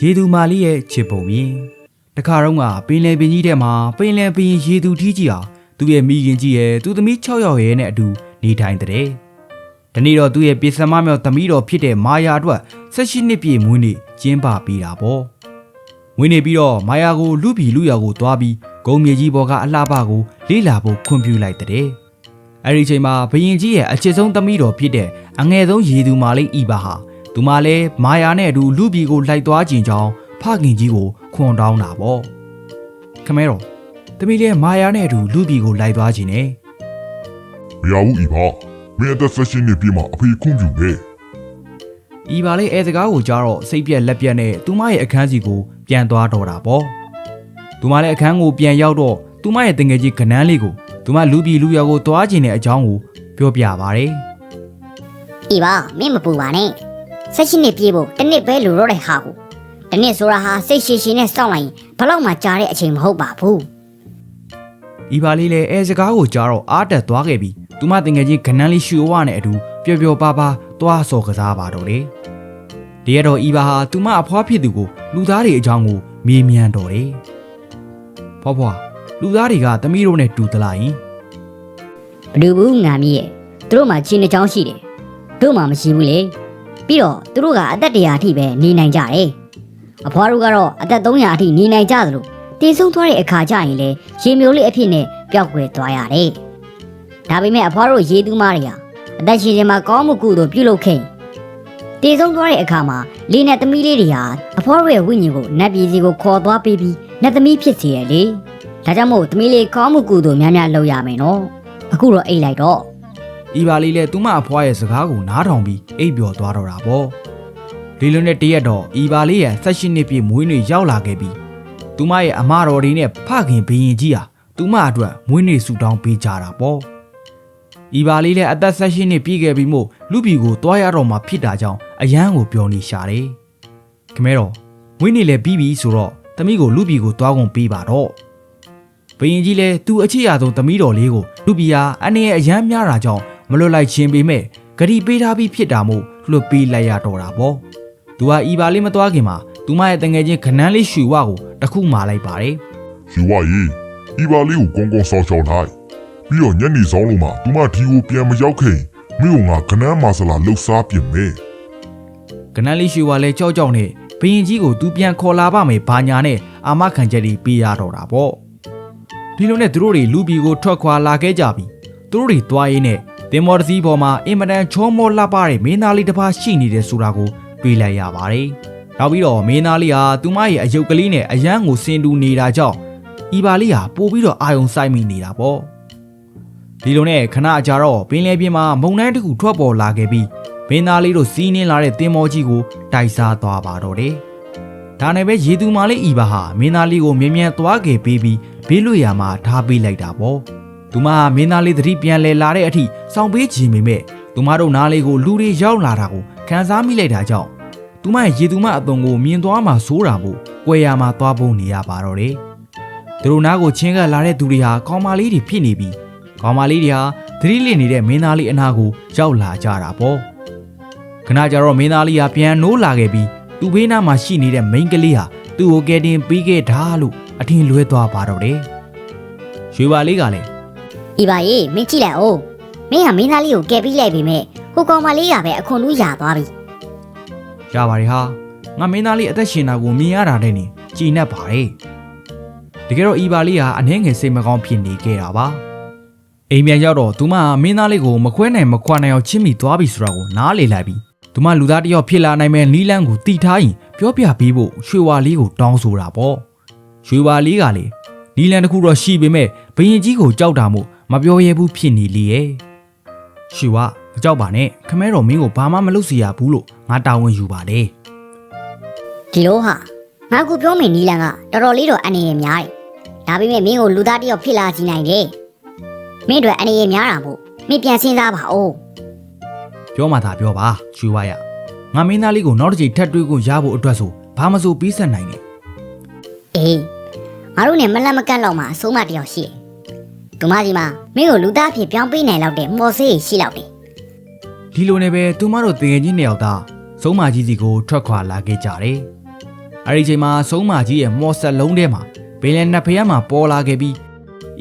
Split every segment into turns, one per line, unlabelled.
ရေသူမာလီရဲ့ချစ်ပုံမြင်တခါတော့ကပင်လယ်ပင်ကြီးထဲမှာပင်လယ်ပင်ရေသူထီးကြီးဟာသူ့ရဲ့မိခင်ကြီးရဲ့သူ့သမီး6ယောက်ရဲ့နဲ့အတူနေထိုင်တဲ့ဒီနေ့တော့သူ့ရဲ့ပြေစမမြောက်သမီးတော်ဖြစ်တဲ့မာယာအတွက်16နှစ်ပြည့်မွေးနေ့ကျင်းပပေးတာပေါ့မွေးနေ့ပြီးတော့မာယာကိုလူပြီလူယောက်ကိုတွားပြီးဂုံမြေကြီးပေါ်ကအလှပကိုလေးလာဖို့ခွင့်ပြုလိုက်တဲ့အဲ့ဒီချိန်မှာဘရင်ကြီးရဲ့အချစ်ဆုံးသမီးတော်ဖြစ်တဲ့အငယ်ဆုံးရေသူမာလေးဤပါဟာ သူမလည်းမာယာနဲ့အတူလူပြီကိုလိုက်သွားခြင်းကြောင့်ဖခင်ကြီးကိုခွန်တောင်းတာပေါ့ခမဲတော်သမီးလည်းမာယာနဲ့အတူလူပြီကိုလိုက်သွားခြင်းနဲ့
မရဘူးဤပါမင်းအသက်ဆက်ရှင်နေပြီမှာအဖေခွင့်ပြုပဲ
ဤပါလေးအဲစကားကိုကြားတော့စိတ်ပြက်လက်ပြက်နဲ့သူမရဲ့အခန်းစီကိုပြန်သွားတော့တာပေါ့သူမလည်းအခန်းကိုပြန်ရောက်တော့သူမရဲ့တငယ်ကြီးကနန်းလေးကိုသူမလူပြီလူရောကိုသွားခြင်းတဲ့အကြောင်းကိုပြောပြပါတယ်
ဤပါမင်းမပူပါနဲ့ ဆက်ရှိနေပြေးဖို့တစ်နှစ်ပဲလိုတော့တဲ့ဟာကိုတစ်နှစ်ဆိုတာဟာစိတ်ရှည်ရှည်နဲ့စောင့်လိုက်ရင်ဘလောက်မှကြာတဲ့အချိန်မဟုတ်ပါဘူး
ဤပါလေးလည်းအဲစကားကိုကြားတော့အားတက်သွားခဲ့ပြီးသူမတငယ်ချင်းကနန်းလေးရွှေဝနဲ့အတူပျော်ပျော်ပါပါသွားစော်ကစားပါတော့လေတရတော့ဤပါဟာသူမအဖွားဖြစ်သူကိုလူသားတွေအကြောင်းကိုမေးမြန်းတော့တယ်ဖွားဖွားလူသားတွေကသမီးတို့နဲ့တူသလားယင်
ဘလူဘူးငါမီးရဲ့သူတို့မှချင်းတစ်ချောင်းရှိတယ်တို့မှမရှိဘူးလေ ပြီးတော့သူတို့ကအသက်တရာအထိပဲနေနိုင်ကြတယ်အဖွားတို့ကတော့အသက်300အထိနေနိုင်ကြသလိုတည်ဆုံးသွားတဲ့အခါကျရင်လေရေမျိုးလေးအဖြစ်နဲ့ပျောက်ကွယ်သွားရတယ်ဒါပေမဲ့အဖွားတို့ရေသူမတွေဟာအသက်ရှင်ခြင်းမှာကောင်းမှုကုသိုလ်ပြုလုပ်ခဲ့ရင်တည်ဆုံးသွားတဲ့အခါမှာလေးနဲ့သမီးလေးတွေဟာအဖွားတို့ရဲ့ဝိညာဉ်ကိုနတ်ပြည်စီကိုခေါ်သွားပေးပြီးနတ်သမီးဖြစ်စေရလေဒါကြောင့်မို့သမီးလေးကောင်းမှုကုသိုလ်များများလုပ်ရမယ်နော်အခုတော့အိတ်လိုက်တော့
ဤပါလေးလည်းသူမအဖွားရဲ့စကားကိုနားထောင်ပြီးအိပ်ပျော်သွားတော့တာပေါ့ဒီလိုနဲ့တရက်တော့ဤပါလေးရဲ့ဆက်ရှိနှစ်ပြည့်မွေးနေ့ရောက်လာခဲ့ပြီးသူမရဲ့အမတော်တွေနဲ့ဖခင်ဘရင်ကြီးဟာသူမအတွက်မွေးနေ့ဆူတောင်းပေးကြတာပေါ့ဤပါလေးလည်းအသက်ဆက်ရှိနှစ်ပြည့်ခဲ့ပြီးမို့လူပြည်ကိုတွားရတော့မှဖြစ်တာကြောင့်အယမ်းကိုပြောနေရှာတယ်ခမဲတော်မွေးနေ့လည်းပြီးပြီဆိုတော့သမီးကိုလူပြည်ကိုတွားကုန်ပေးပါတော့ဘယင်ကြီးလည်းသူအချစ်ရဆုံးသမီးတော်လေးကိုလူပီယာအနေနဲ့အယမ်းများတာကြောင့် မလွတ်လိုက်ခြင်းပေမဲ့ဂရီပေးထားပြီးဖြစ်တာမို့လွတ်ပေးလိုက်ရတော့တာပေါ့သူဟာဤပါလေးမသွားခင်မှာသူမရဲ့တငယ်ချင်းခနန်းလေးရွှေဝကိုတစ်ခုမာလိုက်ပါတယ်
ယူဝရေးဤပါလေးကိုကောင်းကောင်းဆောက်ရှောက်လိုက်ပြီးတော့ညနေဆောင်လို့မှသူမဒီကိုပြန်မရောက်ခင်မင်းကငါကနန်းမာစလာလှုပ်ရှားပြင်မယ်
ခနန်းလေးရွှေဝလည်းကြောက်ကြောက်နဲ့ဘယင်ကြီးကိုသူပြန်ခေါ်လာပါမယ်ဘာညာနဲ့အာမခံချက်လေးပေးရတော့တာပေါ့ဒီလိုနဲ့သူတို့တွေလူပီကိုထွက်ခွာလာခဲ့ကြပြီသူတို့တွေသွားရင်းနဲ့ တင်မော်တစီပေါ်မှာအင်မတန်ချောမောလှပတဲ့မင်းသားလေးတစ်ပါးရှိနေတယ်ဆိုတာကိုတွေ့လိုက်ရပါတယ်။နောက်ပြီးတော့မင်းသားလေးဟာသူမရဲ့အယုတ်ကလေးနဲ့အယမ်းကိုစင်တူနေတာကြောင့်ဤပါလေးဟာပို့ပြီးတော့အာယုံဆိုင်မိနေတာပေါ့။ဒီလိုနဲ့ခဏကြာတော့ပင်လယ်ပြင်မှာမုန်တိုင်းတစ်ခုထွက်ပေါ်လာခဲ့ပြီးမင်းသားလေးတို့စီးနှင်းလာတဲ့တင်မောကြီးကိုတိုက်စားသွားပါတော့တယ်။ဒါနဲ့ပဲရေသူမာလေးဤပါဟာမင်းသားလေးကိုမြ мян သွားခဲ့ပြီးပြီးဘေးလွတ်ရာမှာထားပေးလိုက်တာပေါ့။ သူမဟာမင်းသားလေးသတိပြန်လဲလာတဲ့အထိစောင့်ပေးခြင်းပေမဲ့သူမတို့နားလေးကိုလူတွေရောက်လာတာကိုခံစားမိလိုက်တာကြောင့်သူမရဲ့ရေသူမအသွင်ကိုမြင်သွားမှဆိုးတာမို့ကွယ်ရာမှာသွားဖို့နေရပါတော့တယ်။သူတို့နားကိုချင်းကပ်လာတဲ့သူတွေဟာကောင်းမလေးတွေဖြစ်နေပြီးကောင်းမလေးတွေဟာသတိလစ်နေတဲ့မင်းသားလေးအနာကိုရောက်လာကြတာပေါ့။ခဏကြာတော့မင်းသားလေးဟာပြန်နိုးလာခဲ့ပြီးသူ့ဘေးနားမှာရှိနေတဲ့မိန်းကလေးဟာသူ့ကိုကယ်တင်ပေးခဲ့တာလို့အထင်လွဲသွားပါတော့တယ်။ရွှေပါလေးကလည်း
ဤပါရေးမင်းကြည့်လိုက်အောင်မင်းကမင်းသားလေးကိုကယ်ပြီးလိုက်ပြီမဲ့ဟိုကောင်မလေးကပဲအခွန်လူရသွားပြီ
ရပါတယ်ဟာငါမင်းသားလေးအသက်ရှင်တာကိုမြင်ရတာနဲ့နေကြည်နပ်ပါတယ်တကယ်တော့ဤပါလေးဟာအနှဲငယ်စိတ်မကောင်းဖြစ်နေခဲ့တာပါအိမ်ပြန်ရောက်တော့သူမကမင်းသားလေးကိုမခွဲနိုင်မခွာနိုင်အောင်ချစ်မိသွားပြီဆိုတာကိုနားလေလိုက်ပြီးသူမလူသားတစ်ယောက်ဖြစ်လာနိုင်မဲ့နီလန်းကိုတီထားရင်ပြောပြပေးဖို့ရွှေဝါလေးကိုတောင်းဆိုတာပေါ့ရွှေဝါလေးကလေ နီလန်းတစ်ခုတော့ရှိပေမဲ့ဘရင်ကြီးကိုကြောက်တာမို့မပြောရဲဘူးဖြစ်နေလေရဲ့ရွှေဝါမကြောက်ပါနဲ့ခမဲတော်မင်းကိုဘာမှမလုပ်စီရဘူးလို့ငါတာဝန်ယူပါတယ်
ဒီလိုဟာငါကူပြောမယ်နီလန်ကတော်တော်လေးတော့အနေရများတယ်ဒါပေမဲ့မင်းကိုလူသားတစ်ယောက်ဖြစ်လာကြည့်နိုင်တယ်မင်းတို့အနေရများတာမို့မင်းပြန်စဉ်းစားပါဦး
ပြောမှသာပြောပါရွှေဝါရငါမင်းသားလေးကိုနောက်တစ်ချိန်ထပ်တွေ့ကိုရဖို့အတွက်ဆိုဘာမဆိုပြီးဆက်နိုင်တယ်
အေး ငါတို့နဲ့မလတ်မကန့်လောက်မှအဆုံးမတစ်ယောက်ရှိတယ်ဒီမကြီးမှာမင်းကိုလူသားဖြစ်ပြောင်းပေးနိုင်လောက်တဲ့မော်ဆေးရှိလောက်တယ်
ဒီလိုနဲ့ပဲသူမတို့တငယ်ချင်းနှစ်ယောက်သားစုံမကြီးစီကိုထွက်ခွာလာခဲ့ကြတယ်အဲဒီချိန်မှာဆုံးမကြီးရဲ့မော်ဆက်လုံးထဲမှာပင်လယ်နှစ်ဖျက်မှာပေါ်လာခဲ့ပြီး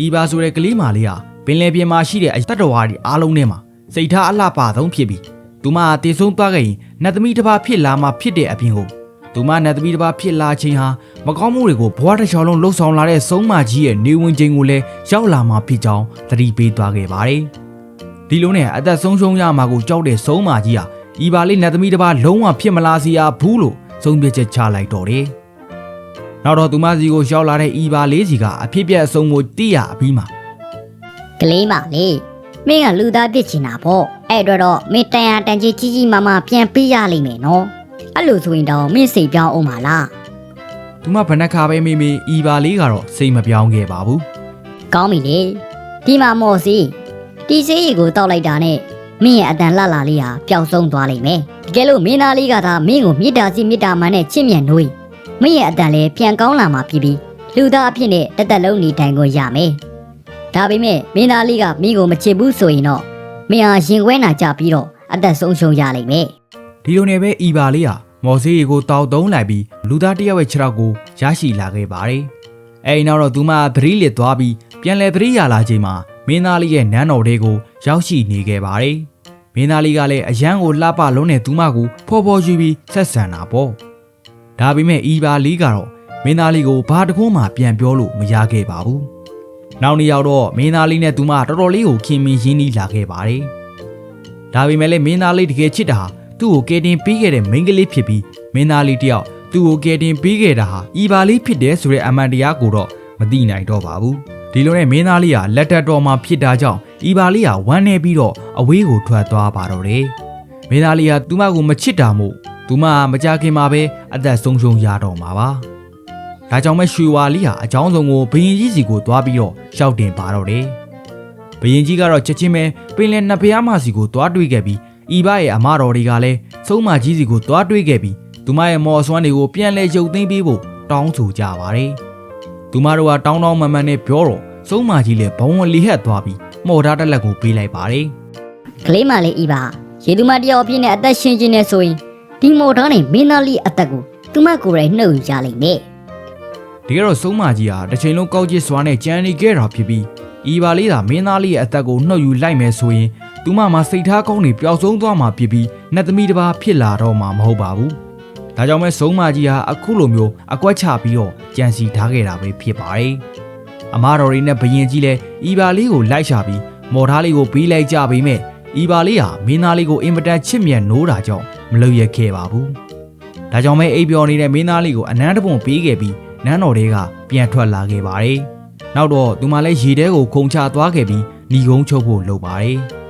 ဤပါဆိုတဲ့ကလေးမလေးဟာပင်လယ်ပြင်မှာရှိတဲ့အတ္တတော်တွေအားလုံးထဲမှာစိတ်ထားအလှပဆုံးဖြစ်ပြီးသူမတည်ဆုံးသွားခဲ့ရင်နတ်သမီးတစ်ပါးဖြစ်လာမှဖြစ်တဲ့အပြင်ကို သူမနတ်သမီးတစ်ပါးဖြစ်လာခြင်းဟာမကောင်းမှုတွေကိုဘဝတစ်ချောင်းလုံးလှုပ်ဆောင်လာတဲ့ဆုံးမကြီးရဲ့နေဝင်ခြင်းကိုလည်းရောက်လာမှဖြစ်ကြောင်းသတိပေးသွားခဲ့ပါတယ်။ဒီလိုနဲ့အသက်ဆုံးရှုံးရမှာကိုကြောက်တဲ့ဆုံးမကြီးဟာဤပါလေးနတ်သမီးတစ်ပါးလုံးဝဖြစ်မလာစေရဘူးလို့ဆုံးဖြတ်ချက်ချလိုက်တော့တယ်။နောက်တော့သူမစီကိုရောက်လာတဲ့ဤပါလေးစီကအဖြစ်ပြက်အဆုံးကိုသိရအပြီးမှာ
ကလေးမလေးမင်းကလူသားဖြစ်ချင်တာပေါ့အဲ့အတွက်တော့မင်းတန်ရတန်ကြီးကြီးကြီးမားမားပြန်ပေးရလိမ့်မယ်နော် အဲ့လိုဆိုရင်တော့မင်းစိတ်ပြောင်းအောင်ပါလား
သူမဘဏ္ဍခါပဲမေးမေးဤပါလေးကတော့စိတ်မပြောင်းခဲ့ပါဘူး
ကောင်းပြီလေဒီမှာမော်စီဒီစေးရီကိုတောက်လိုက်တာနဲ့မင်းရဲ့အတန်လှလာလေးဟာပျောက်ဆုံးသွားလိမ့်မယ်တကယ်လို့မင်းသားလေးကသာမင်းကိုမေတ္တာစီမေတ္တာမှန်နဲ့ချစ်မြတ်နှွေးမင်းရဲ့အတန်လည်းပြန်ကောင်းလာမှာဖြစ်ပြီးလူသားအဖြစ်နဲ့တသက်လုံးနေထိုင်ကိုရမယ်ဒါပေမဲ့မင်းသားလေးကမင်းကိုမချစ်ဘူးဆိုရင်တော့မင်းဟာရင်ခွဲနာကြပြီးတော့အသက်ဆုံးရှုံးရလိမ့်မယ်
ဒီလိုနဲ့ပဲဤပါလေးဟာမော်ဆေးရီကိုတောက်တုံးလိုက်ပြီးလူသားတစ်ယောက်ရဲ့ခြေထောက်ကိုရရှိလာခဲ့ပါတယ်အဲဒီနောက်တော့သူမသတိလစ်သွားပြီးပြန်လဲသတိရလာချိန်မှာမင်းသားလေးရဲ့နန်းတော်တွေကိုရောက်ရှိနေခဲ့ပါတယ်မင်းသားလေးကလည်းအရန်ကိုလှပလုံးနဲ့သူမကိုဖော်ဖော်ယူပြီးဆက်ဆံတာပေါ့ဒါပေမဲ့ဤပါလေးကတော့မင်းသားလေးကိုဘာတကုန်းမှပြန်ပြောလို့မရခဲ့ပါဘူးနောက်နေ့ရောက်တော့မင်းသားလေးနဲ့သူမတော်တော်လေးကိုခင်မင်ရင်းနှီးလာခဲ့ပါတယ်ဒါပေမဲ့လည်းမင်းသားလေးတကယ်ချစ်တာဟာ သူ့ကိုကယ်တင်ပေးခဲ့တဲ့မိန်းကလေးဖြစ်ပြီးမင်းသားလေးတယောက်သူ့ကိုကယ်တင်ပေးခဲ့တာဟာဤပါလေးဖြစ်တယ်ဆိုတဲ့အမှန်တရားကိုတော့မသိနိုင်တော့ပါဘူးဒီလိုနဲ့မင်းသားလေးဟာလက်ထက်တော်မှာဖြစ်တာကြောင့်ဤပါလေးဟာဝမ်းနေပြီးတော့အဝေးကိုထွက်သွားပါတော့တယ်မင်းသားလေးဟာသူမကိုမချစ်တာမို့သူမမကြခင်မှာပဲအသက်ဆုံးရှုံးရတော့မှာပါဒါကြောင့်မဲရွှေဝါလေးဟာအကြောင်းစုံကိုဘရင်ကြီးစီကိုသွားပြီးတော့ရှောက်တင်ပါတော့တယ်ဘရင်ကြီးကတော့ချက်ချင်းပဲပင်လယ်နှစ်ဖျားမစီကိုသွားတွေ့ခဲ့ပြီး ဤဘရဲ့အမတော်တွေကလည်းဆုံးမကြီးစီကိုသွားတွေ့ခဲ့ပြီးသူမရဲ့မော်ဆွမ်းတွေကိုပြန်လဲရုပ်သိမ်းပေးဖို့တောင်းဆိုကြပါတယ်။သူမတို့ကတောင်းတောင်းမှန်မှန်နဲ့ပြောတော့ဆုံးမကြီးလည်းဘုံဝင်လီဟက်သွားပြီးမော်သားတစ်လက်ကိုပေးလိုက်ပါတယ်
ကလေးမလေးဤပါရေသူမတယောက်အပြည့်နဲ့အသက်ရှင်ခြင်းနဲ့ဆိုရင်ဒီမော်တော်နဲ့မင်းသားလေးအသက်ကိုသူမကိုယ်တိုင်နှုတ်ယူကြလိမ့်မယ်။
ဒီကတော့ဆုံးမကြီးဟာတစ်ချိန်လုံးကောက်ကျစ်စွာနဲ့ကြံနေခဲ့တာဖြစ်ပြီးဤပါလေးသာမင်းသားလေးရဲ့အသက်ကိုနှုတ်ယူလိုက်မယ်ဆိုရင် သူမမှာစိတ်ထားကောင်းနေပျောက်ဆုံးသွားမှာဖြစ်ပြီးနတ်သမီးတစ်ပါးဖြစ်လာတော့မှာမဟုတ်ပါဘူး။ဒါကြောင့်မဲဆုံးမကြီးဟာအခုလိုမျိုးအကွက်ချပြီးတော့ကြံစီထားခဲ့တာပဲဖြစ်ပါတယ်။အမားတော်တွေနဲ့ဘရင်ကြီးလည်းဤပါလေးကိုလိုက်ရှာပြီးမော်သားလေးကိုပေးလိုက်ကြပေမဲ့ဤပါလေးဟာမင်းသားလေးကိုအင်မတန်ချစ်မြတ်နိုးတာကြောင့်မလုပ်ရခဲ့ပါဘူး။ဒါကြောင့်မဲအိပ်ပျော်နေတဲ့မင်းသားလေးကိုအနမ်းတပွန်ပေးခဲ့ပြီးနန်းတော်တွေကပြန်ထွက်လာခဲ့ပါတယ်။နောက်တော့သူမလည်းရေထဲကိုခုန်ချသွားခဲ့ပြီးညီကုန်းချုပ်ဖို့လုပ်ပါတယ်။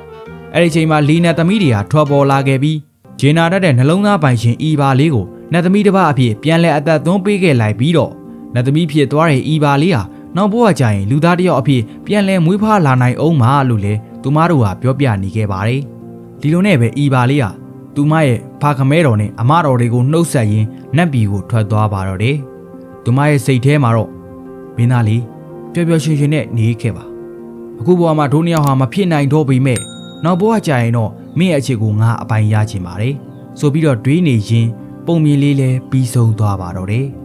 အဲ့ဒီချိန်မှာလီနတ်သမီးတွေကထွက်ပေါ်လာခဲ့ပြီးဂျင်နာတတ်တဲ့နှလုံးသားပိုင်ရှင်ဤပါလေးကိုနတ်သမီးတစ်ပါးအဖြစ်ပြန်လဲအသက်သွင်းပေးခဲ့လိုက်ပြီးတော့နတ်သမီးဖြစ်သွားတဲ့ဤပါလေးဟာနောက်ဘဝကျရင်လူသားတစ်ယောက်အဖြစ်ပြန်လဲမွေးဖွားလာနိုင်အောင်မလို့လေသူမတို့ဟာပြောပြနေခဲ့ပါတယ်။ဒီလိုနဲ့ပဲဤပါလေးဟာသူမရဲ့ဖာခမဲတော်နဲ့အမတော်တွေကိုနှုတ်ဆက်ရင်းနတ်ပြည်ကိုထွက်သွားပါတော့တယ်။သူမရဲ့စိတ်ထဲမှာတော့မင်းသားလေးပျော်ပျော်ရွှင်ရွှင်နဲ့နေခဲ့ပါ။အခုဘဝမှာဒိုးနှစ်ယောက်ဟာမဖြစ်နိုင်တော့ပေမဲ့ နောက်ဘဝကျရင်တော့မင်းရဲ့အခြေကိုငါအပိုင်ရချင်ပါတယ်။ဆိုပြီးတော့တွေးနေရင်ပုံမြင်လေးလည်းပြီးဆုံးသွားပါတော့တယ်။